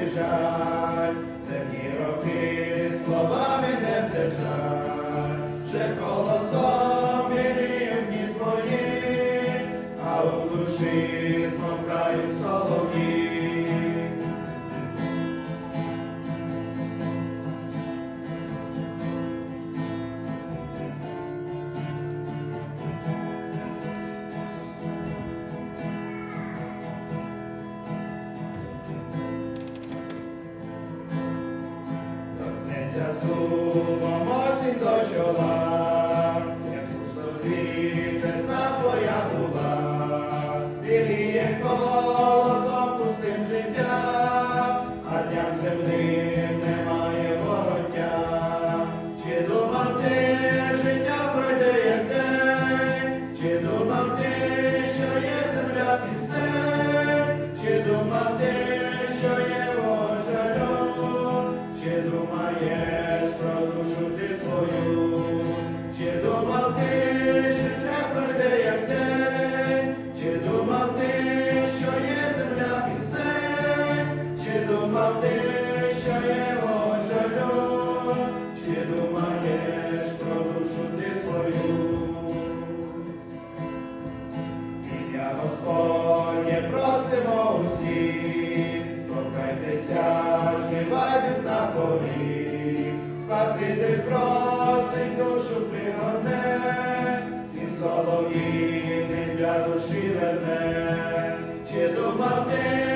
не жаль, це ні роки словами не здержать, вже колосом і рівні твої, а у душі змовкають солоні. Торкнеться сумом до чола, як пусто світ, весна твоя була, біліє колосом пустим життя, а дням земним Господнє просимо усіх, торкайтеся, жнивають на полі, спасити просить душу пригоне, і солов'їни для душі верне. Чи думав ти,